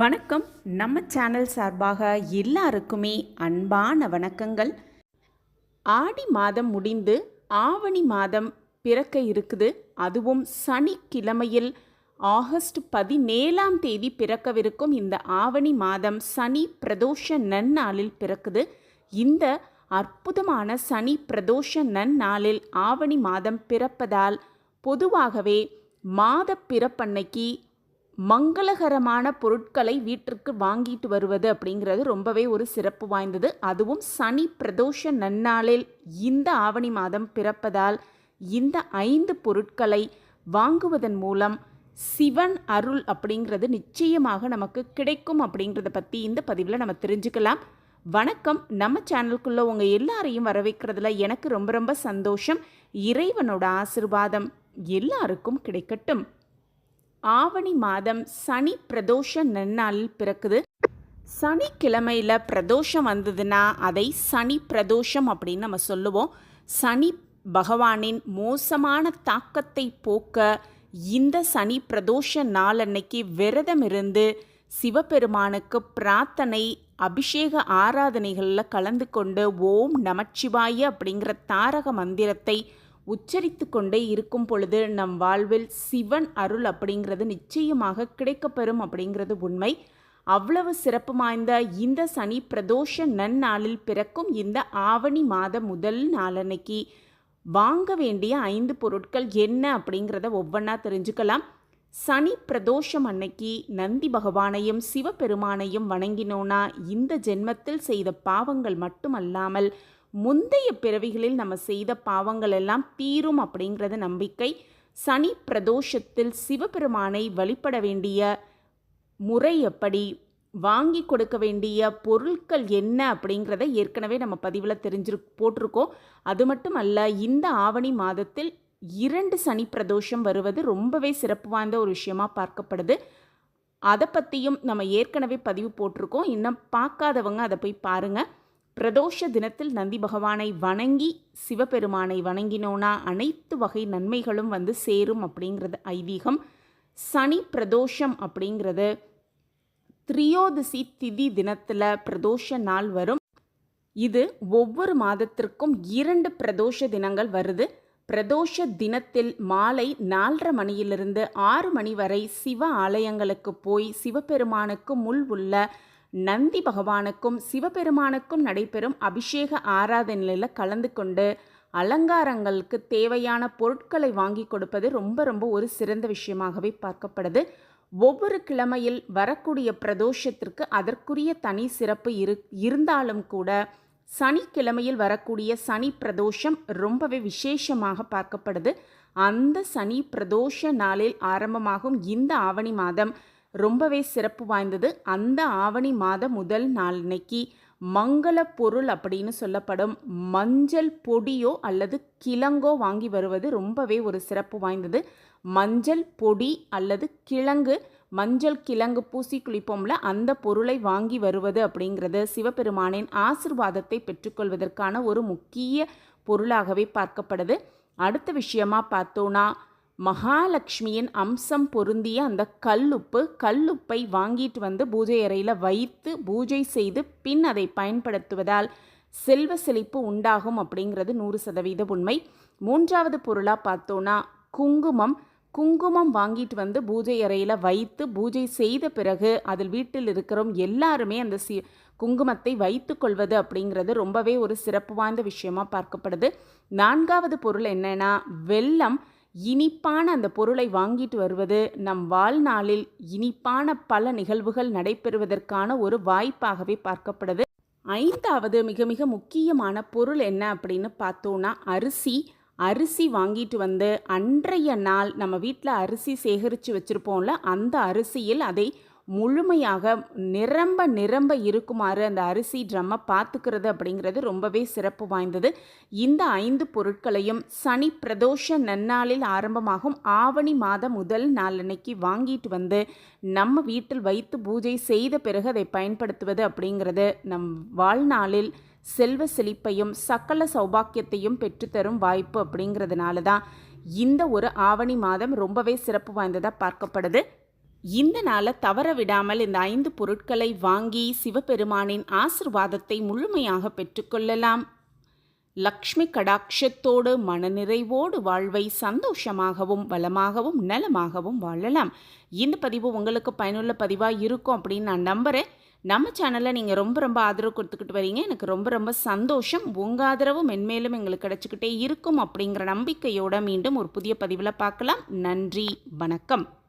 வணக்கம். நம்ம சேனல் சார்பாக எல்லாருக்குமே அன்பான வணக்கங்கள். ஆடி மாதம் முடிந்து ஆவணி மாதம் பிறக்க இருக்குது. அதுவும் சனிக்கிழமையில் ஆகஸ்ட் பதினேழாம் தேதி பிறக்கவிருக்கும் இந்த ஆவணி மாதம் சனி பிரதோஷ நன்னாளில் பிறக்குது. இந்த அற்புதமான சனி பிரதோஷ நன்னாளில் ஆவணி மாதம் பிறப்பதால் பொதுவாகவே மாத பிறப்பன்னைக்கு மங்களகரமான பொருட்களை வீட்டிற்கு வாங்கிட்டு வருவது அப்படிங்கிறது ரொம்பவே ஒரு சிறப்பு வாய்ந்தது. அதுவும் சனி பிரதோஷ நன்னாளில் இந்த ஆவணி மாதம் பிறப்பதால் இந்த ஐந்து பொருட்களை வாங்குவதன் மூலம் சிவன் அருள் அப்படிங்கிறது நிச்சயமாக நமக்கு கிடைக்கும் அப்படிங்கிறத பற்றி இந்த பதிவில் நம்ம தெரிஞ்சுக்கலாம். வணக்கம். நம்ம சேனலுக்குள்ளே உங்கள் எல்லாரையும் வரவேற்கிறதுல எனக்கு ரொம்ப ரொம்ப சந்தோஷம். இறைவனோட ஆசிர்வாதம் எல்லாருக்கும் கிடைக்கட்டும். ஆவணி மாதம் சனி பிரதோஷ நன்னாளில் பிறக்குது. சனிக்கிழமையில் பிரதோஷம் வந்ததுன்னா அதை சனி பிரதோஷம் அப்படின்னு நம்ம சொல்லுவோம். சனி பகவானின் மோசமான தாக்கத்தை போக்க இந்த சனி பிரதோஷ நாள் அன்னைக்கு விரதம் இருந்து சிவபெருமானுக்கு பிரார்த்தனை அபிஷேக ஆராதனைகளில் கலந்து கொண்டு ஓம் நமச்சிவாய அப்படிங்கிற தாரக மந்திரத்தை உச்சரித்து கொண்டே இருக்கும் பொழுது நம் வாழ்வில் சிவன் அருள் அப்படிங்கிறது நிச்சயமாக கிடைக்கப்பெறும் அப்படிங்கிறது உண்மை. அவ்வளவு சிறப்பு வாய்ந்த இந்த சனி பிரதோஷ நன்னாளில் பிறக்கும் இந்த ஆவணி மாத முதல் நாளன்னைக்கு வாங்க வேண்டிய ஐந்து பொருட்கள் என்ன அப்படிங்கிறத ஒவ்வொன்றா தெரிஞ்சுக்கலாம். சனி பிரதோஷம் அன்னைக்கு நந்தி பகவானையும் சிவபெருமானையும் வணங்கினோன்னா இந்த ஜென்மத்தில் செய்த பாவங்கள் மட்டுமல்லாமல் முந்தைய பிறவிகளில் நம்ம செய்த பாவங்கள் எல்லாம் தீரும் அப்படிங்கிறது நம்பிக்கை. சனி பிரதோஷத்தில் சிவபெருமானை வழிபட வேண்டிய முறை எப்படி? வாங்கி கொடுக்க வேண்டிய பொருட்கள் என்ன அப்படிங்கிறத ஏற்கனவே நம்ம பதிவில் தெரிஞ்சிரு போட்டிருக்கோம். அது மட்டும் அல்ல இந்த ஆவணி மாதத்தில் இரண்டு சனி பிரதோஷம் வருவது ரொம்பவே சிறப்பு வாய்ந்த ஒரு விஷயமாக பார்க்கப்படுது. அதை பற்றியும் நம்ம ஏற்கனவே பதிவு போட்டிருக்கோம். இன்னும் பார்க்காதவங்க அதை போய் பாருங்கள் பிரதோஷ தினத்தில் நந்தி பகவானை வணங்கி சிவபெருமானை வணங்கினோன்னா அனைத்து வகை நன்மைகளும் வந்து சேரும் அப்படிங்கிறது ஐதீகம். சனி பிரதோஷம் அப்படிங்கிறது திரியோதசி திதி தினத்தில் பிரதோஷ நாள் வரும். இது ஒவ்வொரு மாதத்திற்கும் இரண்டு பிரதோஷ தினங்கள் வருது. பிரதோஷ தினத்தில் மாலை நாலரை மணியிலிருந்து ஆறு மணி வரை சிவ ஆலயங்களுக்கு போய் சிவபெருமானுக்கு முள் உள்ள நந்தி பகவானுக்கும் சிவபெருமானுக்கும் நடைபெறும் அபிஷேக ஆராதனையில் கலந்து கொண்டு அலங்காரங்களுக்கு தேவையான பொருட்களை வாங்கி கொடுப்பது ரொம்ப ரொம்ப ஒரு சிறந்த விஷயமாகவே பார்க்கப்படுது. ஒவ்வொரு கிழமையில் வரக்கூடிய பிரதோஷத்திற்கு அதற்குரிய தனி சிறப்பு இரு இருந்தாலும் கூட சனிக்கிழமையில் வரக்கூடிய சனி பிரதோஷம் ரொம்பவே விசேஷமாக பார்க்கப்படுது. அந்த சனி பிரதோஷ நாளில் ஆரம்பமாகும் இந்த ஆவணி மாதம் ரொம்பவே சிறப்பு வாய்ந்தது. அந்த ஆவணி மாத முதல் நாள் இன்னைக்கு மங்கள பொருள் அப்படின்னு சொல்லப்படும் மஞ்சள் பொடியோ அல்லது கிழங்கோ வாங்கி வருவது ரொம்பவே ஒரு சிறப்பு வாய்ந்தது. மஞ்சள் பொடி அல்லது கிழங்கு மஞ்சள் கிழங்கு பூசி குளிப்போம்ல அந்த பொருளை வாங்கி வருவது அப்படிங்கிறது சிவபெருமானின் ஆசிர்வாதத்தை பெற்றுக்கொள்வதற்கான ஒரு முக்கிய பொருளாகவே பார்க்கப்படுது அடுத்த விஷயமா பார்த்தோன்னா மகாலட்சுமியின் அம்சம் பொருந்திய அந்த கல்லுப்பு கல்லுப்பை வாங்கிட்டு வந்து பூஜை அறையில் வைத்து பூஜை செய்து பின் அதை பயன்படுத்துவதால் செல்வ செழிப்பு உண்டாகும் அப்படிங்கிறது நூறு சதவீத உண்மை. மூன்றாவது பொருளாக பார்த்தோன்னா குங்குமம். குங்குமம் வாங்கிட்டு வந்து பூஜை அறையில் வைத்து பூஜை செய்த பிறகு அதில் வீட்டில் இருக்கிறோம் எல்லாருமே அந்த சி குங்குமத்தை வைத்து கொள்வது அப்படிங்கிறது ரொம்பவே ஒரு சிறப்பு வாய்ந்த விஷயமா பார்க்கப்படுது. நான்காவது பொருள் என்னென்னா வெள்ளம் இனிப்பான அந்த பொருளை வாங்கிட்டு வருவது நம் வாழ்நாளில் இனிப்பான பல நிகழ்வுகள் நடைபெறுவதற்கான ஒரு வாய்ப்பாகவே பார்க்கப்படுது. ஐந்தாவது மிக மிக முக்கியமான பொருள் என்ன அப்படின்னு பார்த்தோன்னா அரிசி. அரிசி வாங்கிட்டு வந்து அன்றைய நாள் நம்ம வீட்டில் அரிசி சேகரித்து வச்சுருப்போம்ல அந்த அரிசியில் அதை முழுமையாக நிரம்ப நிரம்ப இருக்குமாறு அந்த அரிசி ட்ரம்மை பார்த்துக்கிறது அப்படிங்கிறது ரொம்பவே சிறப்பு வாய்ந்தது. இந்த ஐந்து பொருட்களையும் சனி பிரதோஷ நன்னாளில் ஆரம்பமாகும். ஆவணி மாத முதல் நாளன்னைக்கு வாங்கிட்டு வந்து நம்ம வீட்டில் வைத்து பூஜை செய்த பிறகு அதை பயன்படுத்துவது அப்படிங்கிறது நம் வாழ்நாளில் செல்வ செழிப்பையும் சக்கல சௌபாக்கியத்தையும் பெற்றுத்தரும் வாய்ப்பு அப்படிங்கிறதுனால தான் இந்த ஒரு ஆவணி மாதம் ரொம்பவே சிறப்பு வாய்ந்ததாக பார்க்கப்படுது. இந்த நாளை தவற விடாமல் இந்த ஐந்து பொருட்களை வாங்கி சிவபெருமானின் ஆசிர்வாதத்தை முழுமையாக பெற்றுக்கொள்ளலாம் லக்ஷ்மி கடாட்சத்தோடு மனநிறைவோடு வாழ்வை சந்தோஷமாகவும் வளமாகவும் நலமாகவும் வாழலாம். இந்த பதிவு உங்களுக்கு பயனுள்ள பதிவாக இருக்கும் அப்படின்னு நான் நம்புகிறேன் நம்ம சேனலை நீங்கள் ரொம்ப ரொம்ப ஆதரவு கொடுத்துக்கிட்டு வரீங்க. எனக்கு ரொம்ப ரொம்ப சந்தோஷம். உங்கள் ஆதரவு மென்மேலும் எங்களுக்கு கிடச்சிக்கிட்டே இருக்கும் அப்படிங்கிற நம்பிக்கையோட மீண்டும் ஒரு புதிய பதிவில் பார்க்கலாம். நன்றி. வணக்கம்.